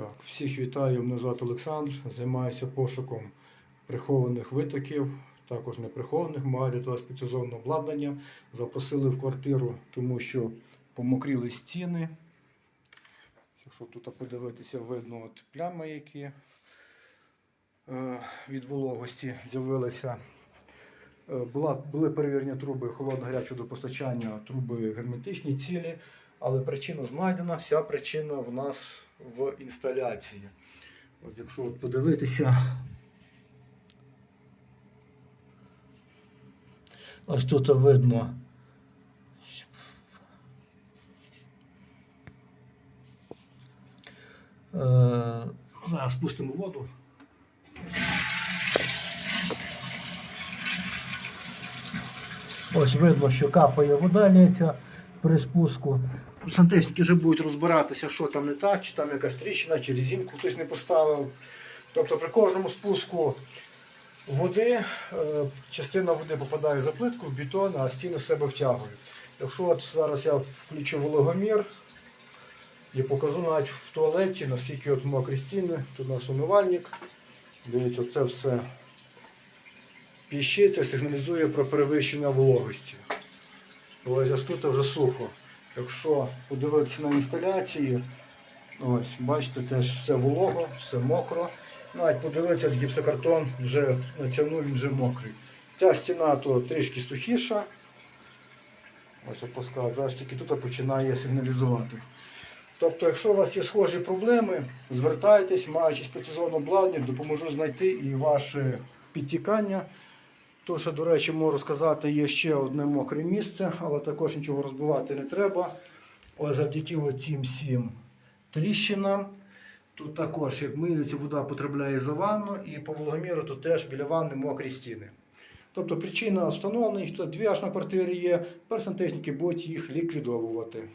Так, всіх вітаю, мене звати Олександр. Займаюся пошуком прихованих витоків, також неприхованих. Для того спеціалізоване обладнання. Запросили в квартиру, тому що помокріли стіни. Якщо тут подивитися, видно от плями, які е, від вологості з'явилися. Е, Була, були перевірені труби холодно-гарячого водопостачання, труби герметичні, цілі, але причина знайдена, вся причина в нас в інсталяції. От якщо от подивитися, ось тут видно. Е, Зараз спустимо воду. Ось видно, що капає вода лється при спуску. Сантехніки вже будуть розбиратися, що там не так, чи там якась тріщина, чи резинку хтось не поставив. Тобто при кожному спуску води е, частина води попадає за плитку в бетон, а стіни себе втягують. Якщо от зараз я включу вологомір і покажу навіть в туалеті, наскільки от мокрі стіни, тут у нас умивальник. Дивіться, це все піщить, це сигналізує про перевищення вологості. Ось ось тут вже сухо. Якщо подивитися на інсталяції, ось, бачите, теж все волого, все мокро. Навіть подивитися, гіпсокартон вже натягнув, він вже мокрий. Ця стіна то трішки сухіша. Ось опускав, зараз тільки тут починає сигналізувати. Тобто, якщо у вас є схожі проблеми, звертайтесь, маючи спеціалізоване обладнання, допоможу знайти і ваше підтікання. То, що, до речі, можу сказати, є ще одне мокре місце, але також нічого розбивати не треба. Ось завдяки цим всім тріщинам. Тут також, як миються, вода потрапляє за ванну, і по вологоміру тут теж біля ванни мокрі стіни. Тобто причина встановлена, їх тут дві аж на квартирі є, персонтехніки будуть їх ліквідовувати.